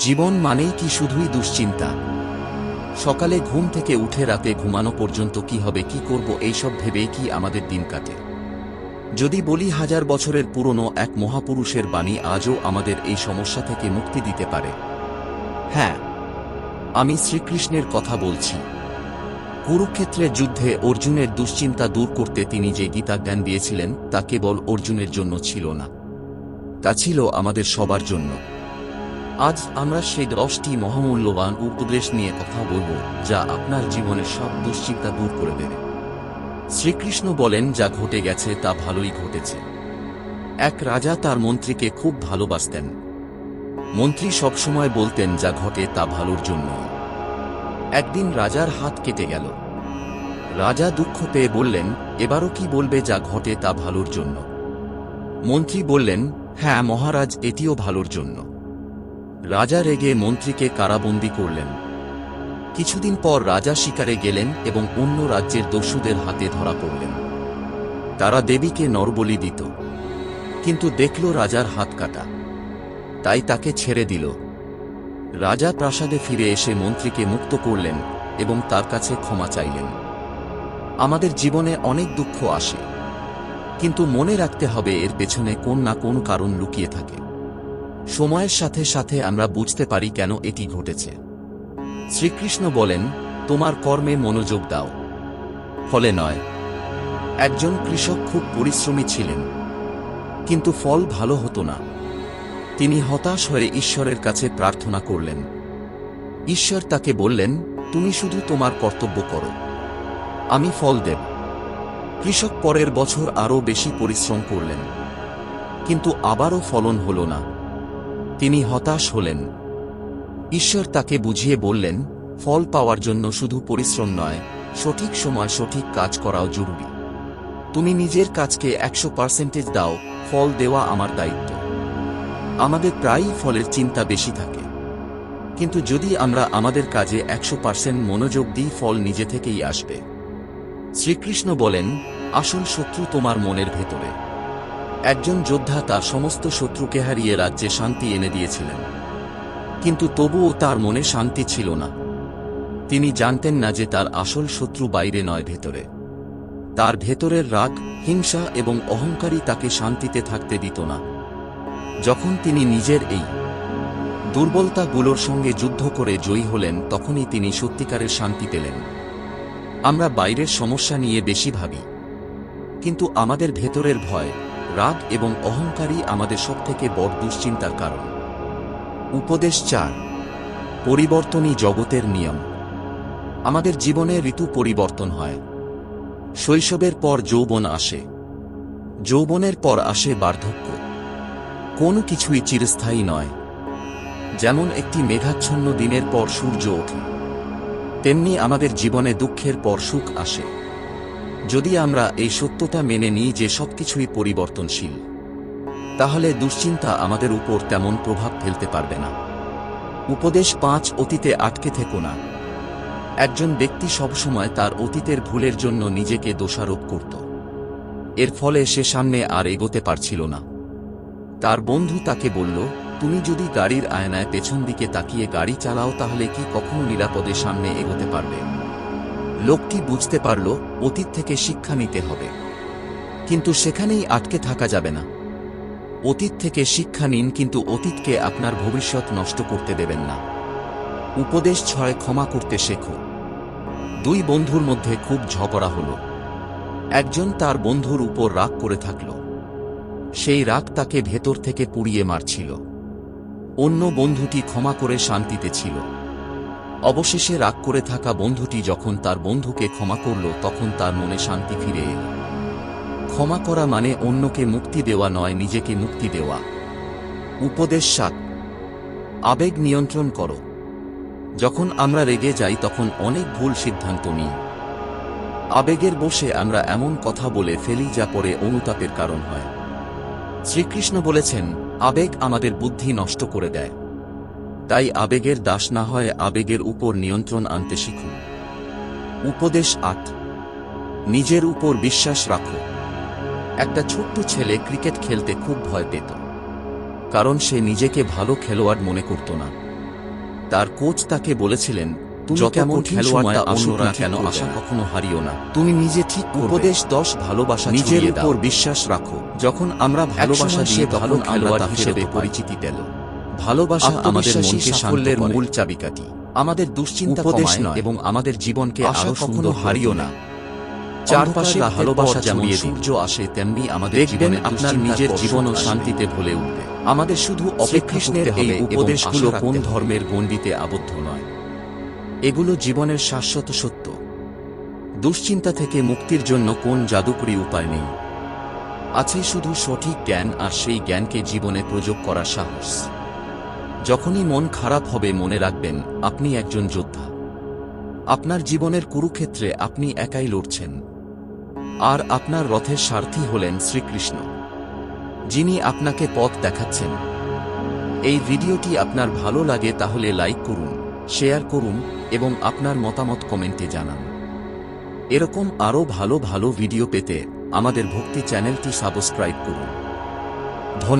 জীবন মানেই কি শুধুই দুশ্চিন্তা? সকালে ঘুম থেকে উঠে রাতে ঘুমানো পর্যন্ত কি হবে, কি করব, এইসব ভেবেই কি আমাদের দিন কাটে? যদি বলি হাজার বছরের পুরনো এক মহাপুরুষের বাণী আজও আমাদের এই সমস্যা থেকে মুক্তি দিতে পারে। হ্যাঁ আমি শ্রীকৃষ্ণের কথা বলছি। কুরুক্ষেত্রের যুদ্ধে অর্জুনের দুশ্চিন্তা দূর করতে তিনি যে গীতা জ্ঞান দিয়েছিলেন, তা কেবল অর্জুনের জন্য ছিল না। তা ছিল আমাদের সবার জন্য। আজ আমরা সেই দশটি মহামূল্যবান উপদেশ নিয়ে কথা বলব, যা আপনার জীবনের সব দুশ্চিন্তা দূর করে দেবে। শ্রীকৃষ্ণ বলেন, যা ঘটে গেছে, তা ভালোই ঘটেছে। এক রাজা তার মন্ত্রীকে খুব ভালোবাসতেন। মন্ত্রী সবসময় বলতেন, যা ঘটে, তা ভালোর জন্য একদিন রাজার হাত কেটে গেল। রাজা দুঃখ পেয়ে বললেন, এবারও কি বলবে, যা ঘটে, তা ভালোর জন্য? মন্ত্রী বললেন হ্যাঁ মহারাজ, এটিও ভালোর জন্য। রাজা রেগে মন্ত্রীকে কারাবন্দী করলেন। কিছুদিন পর রাজা শিকারে গেলেন এবং অন্য রাজ্যের দস্যুদের হাতে ধরা পড়লেন। তারা দেবীকে নরবলি দিত, কিন্তু দেখল রাজার হাত কাটা। তাই তাকে ছেড়ে দিল। রাজা প্রাসাদে ফিরে এসে মন্ত্রীকে মুক্ত করলেন এবং তার কাছে ক্ষমা চাইলেন। আমাদের জীবনে অনেক দুঃখ আসে, কিন্তু মনে রাখতে হবে এর পেছনে কোন না কোন কারণ লুকিয়ে থাকে। সময়ের সাথে সাথে আমরা বুঝতে পারি কেন এটি ঘটেছে। শ্রীকৃষ্ণ বলেন, তোমার কর্মে মনোযোগ দাও। ফলে নয়, একজন কৃষক খুব পরিশ্রমী ছিলেন, কিন্তু ফল ভালো হতো না। তিনি হতাশ হয়ে ঈশ্বরের কাছে প্রার্থনা করলেন। ঈশ্বর তাকে বললেন, তুমি শুধু তোমার কর্তব্য করো। আমি ফল দেব। কৃষক পরের বছর আরও বেশি পরিশ্রম করলেন, কিন্তু আবারও ফলন হল না। তিনি হতাশ হলেন। ঈশ্বর তাকে বুঝিয়ে বললেন, ফল পাওয়ার জন্য শুধু পরিশ্রম নয়, সঠিক সময় সঠিক কাজ করাও জরুরি। তুমি নিজের কাজকে একশো পার্সেন্টেজ দাও, ফল দেওয়া আমার দায়িত্ব। আমাদের প্রায়ই ফলের চিন্তা বেশি থাকে। কিন্তু যদি আমরা আমাদের কাজে একশো পার্সেন্ট মনোযোগ দিই, ফল নিজে থেকেই আসবে। শ্রীকৃষ্ণ বলেন, আসল শত্রু তোমার মনের ভেতরে। একজন যোদ্ধা তার সমস্ত শত্রুকে হারিয়ে রাজ্যে শান্তি এনে দিয়েছিলেন। কিন্তু তবুও তার মনে শান্তি ছিল না। তিনি জানতেন না যে তার আসল শত্রু বাইরে নয় ভেতরে। তার ভেতরের রাগ, হিংসা এবং অহংকারী তাকে শান্তিতে থাকতে দিত না। যখন তিনি নিজের এই দুর্বলতাগুলোর সঙ্গে যুদ্ধ করে জয়ী হলেন, তখনই তিনি সত্যিকারের শান্তি পেলেন। আমরা বাইরের সমস্যা নিয়ে বেশি ভাবি। কিন্তু আমাদের ভেতরের ভয় রাগ এবং অহংকারী আমাদের সবথেকে বড় দুশ্চিন্তার কারণ। উপদেশ চার, পরিবর্তনই জগতের নিয়ম। আমাদের জীবনে ঋতু পরিবর্তন হয়। শৈশবের পর যৌবন আসে। যৌবনের পর আসে বার্ধক্য। কোনো কিছুই চিরস্থায়ী নয়। যেমন একটি মেঘাচ্ছন্ন দিনের পর সূর্য ওঠে, তেমনি আমাদের জীবনে দুঃখের পর সুখ আসে। যদি আমরা এই সত্যতা মেনে নিই যে সবকিছুই পরিবর্তনশীল, তাহলে দুশ্চিন্তা আমাদের উপর তেমন প্রভাব ফেলতে পারবে না। উপদেশ পাঁচ, অতীতে আটকে থেকো না। একজন ব্যক্তি সবসময় তার অতীতের ভুলের জন্য নিজেকে দোষারোপ করত। এর ফলে সে সামনে আর এগোতে পারছিল না। তার বন্ধু তাকে বলল, তুমি যদি গাড়ির আয়নায় পেছন দিকে তাকিয়ে গাড়ি চালাও, তাহলে কি কখনো নিরাপদে সামনে এগোতে পারবে? লোকটি বুঝতে পারল অতীত থেকে শিক্ষা নিতে হবে। কিন্তু সেখানেই আটকে থাকা যাবে না। অতীত থেকে শিক্ষা নিন, কিন্তু অতীতকে আপনার ভবিষ্যৎ নষ্ট করতে দেবেন না। উপদেশ ছয়, ক্ষমা করতে শেখো। দুই বন্ধুর মধ্যে খুব ঝগড়া হল। একজন তার বন্ধুর উপর রাগ করে থাকল। সেই রাগ তাকে ভেতর থেকে পুড়িয়ে মারছিল। অন্য বন্ধুটি ক্ষমা করে শান্তিতে ছিল। অবশেষে রাগ করে থাকা বন্ধুটি যখন তার বন্ধুকে ক্ষমা করল, তখন তার মনে শান্তি ফিরে এল। ক্ষমা করা মানে অন্যকে মুক্তি দেওয়া নয় নিজেকে মুক্তি দেওয়া। উপদেশ সাত। আবেগ নিয়ন্ত্রণ করো। যখন আমরা রেগে যাই, তখন অনেক ভুল সিদ্ধান্ত নিই। আবেগের বসে আমরা এমন কথা বলে ফেলি যা পরে অনুতাপের কারণ হয়। শ্রীকৃষ্ণ বলেছেন, আবেগ আমাদের বুদ্ধি নষ্ট করে দেয়। তাই আবেগের দাস না হয় আবেগের উপর নিয়ন্ত্রণ আনতে শিখুন। উপদেশ আট নিজের উপর বিশ্বাস রাখো। একটা ছোট্ট ছেলে ক্রিকেট খেলতে খুব ভয় পেত কারণ সে নিজেকে ভালো খেলোয়াড় মনে করত না। তার কোচ তাকে বলেছিলেন কখনো হারিও না। তুমি নিজে ঠিক উপদেশ দশ ভালোবাসা নিজের। উপর বিশ্বাস রাখো। যখন আমরা ভালোবাসা সে ভালো খেলোয়াড় হিসেবে পরিচিতি পেল। ভালোবাসা আমাদের মনকে সাফল্যের মূল চাবিকাঠি। আমাদের দুশ্চিন্তা উপদেশ নয়। এবং আমাদের জীবনকে আরও কখনো হারিও না। চারপাশে ভালোবাসা যেমন সূর্য আসে তেমনি আমাদের দেখবেন জীবনে আপনার নিজের জীবনও শান্তিতে ভুলে উঠবে। আমাদের শুধু অপেক্ষা এই উপদেশগুলো কোন ধর্মের গণ্ডিতে আবদ্ধ নয়। এগুলো জীবনের শাশ্বত সত্য। দুশ্চিন্তা থেকে মুক্তির জন্য কোন জাদুকরী উপায় নেই? আছে শুধু সঠিক জ্ঞান আর সেই জ্ঞানকে জীবনে প্রয়োগ করার সাহস। যখনই মন খারাপ হবে, মনে রাখবেন, আপনি একজন যোদ্ধা। আপনার জীবনের কুরুক্ষেত্রে আপনি একাই লড়ছেন। আর আপনার রথের সারথি হলেন শ্রীকৃষ্ণ, যিনি আপনাকে পথ দেখাচ্ছেন। এই ভিডিওটি আপনার ভালো লাগে তাহলে লাইক করুন, শেয়ার করুন, এবং আপনার মতামত কমেন্টে জানান। এরকম আরও ভালো ভালো ভিডিও পেতে আমাদের ভক্তি চ্যানেলটি সাবস্ক্রাইব করুন।